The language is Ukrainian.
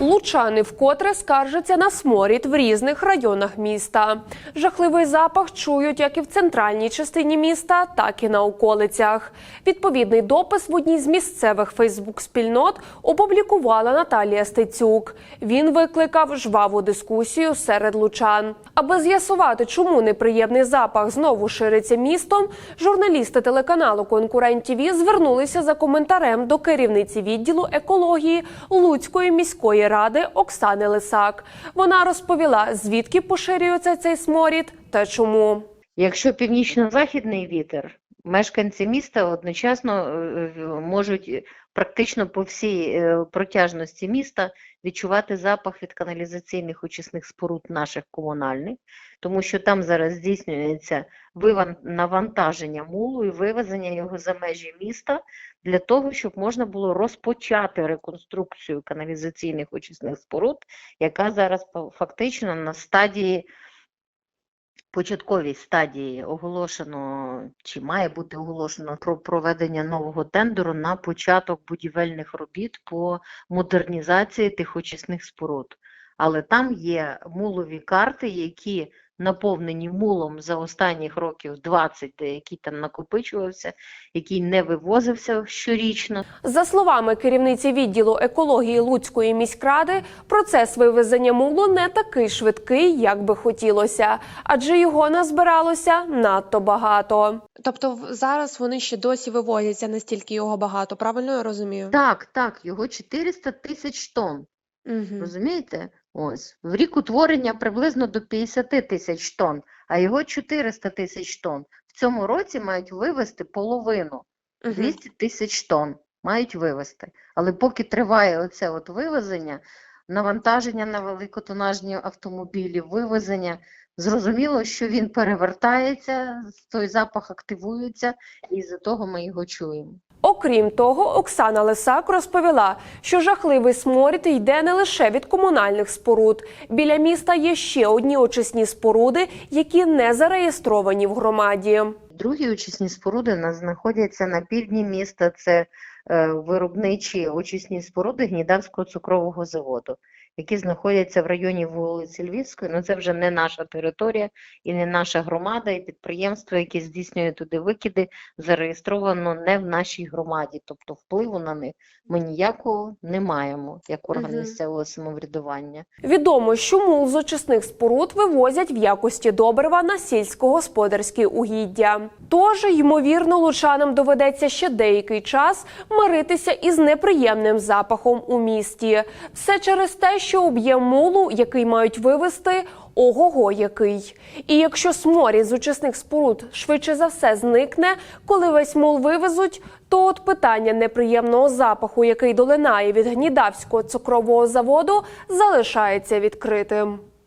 Лучани вкотре скаржаться на сморід в різних районах міста. Жахливий запах чують як і в центральній частині міста, так і на околицях. Відповідний допис в одній з місцевих фейсбук-спільнот опублікувала Наталія Стецюк. Він викликав жваву дискусію серед лучан. Аби з'ясувати, чому неприємний запах знову шириться містом, журналісти телеканалу Конкурент ТІВІ звернулися за коментарем до керівниці відділу екології Луцької міської ради Оксани Лисак. Вона розповіла, звідки поширюється цей сморід та чому. Якщо північно-західний вітер, мешканці міста одночасно е, е, можуть практично по всій е, протяжності міста відчувати запах від каналізаційних очисних споруд наших комунальних, тому що там зараз здійснюється навантаження мулу і вивезення його за межі міста для того, щоб можна було розпочати реконструкцію каналізаційних очисних споруд, яка зараз фактично на стадії початковій стадії оголошено чи має бути оголошено про проведення нового тендеру на початок будівельних робіт по модернізації тих очисних споруд. Але там є мулові карти, які наповнені мулом за останніх років 20, де який там накопичувався, який не вивозився щорічно. За словами керівниці відділу екології Луцької міськради, процес вивезення мулу не такий швидкий, як би хотілося, адже його назбиралося надто багато. Тобто в- зараз вони ще досі вивозяться, настільки його багато, правильно я розумію? Так, так, його 400 тисяч тонн. Угу. Розумієте? Ось в рік утворення приблизно до 50 тисяч тонн, а його 400 тисяч тонн. В цьому році мають вивезти половину 200 тисяч тонн мають вивезти. Але поки триває оце от вивезення, навантаження на великотонажні автомобілі, вивезення, зрозуміло, що він перевертається, той запах активується, і з-за того ми його чуємо. Окрім того, Оксана Лисак розповіла, що жахливий сморід йде не лише від комунальних споруд. Біля міста є ще одні очисні споруди, які не зареєстровані в громаді. Другі очисні споруди у нас знаходяться на півдні міста. Це виробничі очисні споруди Гнідавського цукрового заводу, які знаходяться в районі вулиці Львівської. Ну це вже не наша територія і не наша громада, і підприємство, яке здійснює туди викиди, зареєстровано не в нашій громаді. Тобто впливу на них ми ніякого не маємо як орган місцевого самоврядування. Відомо, що мул з очисних споруд вивозять в якості добрива на сільськогосподарські угіддя. Тож, ймовірно, лучанам доведеться ще деякий час миритися із неприємним запахом у місті. Все через те, що об'єм мулу, який мають вивезти, ого-го який. І якщо сморід з очисних споруд швидше за все зникне, коли весь мул вивезуть, то от питання неприємного запаху, який долинає від гнідавського цукрового заводу, залишається відкритим.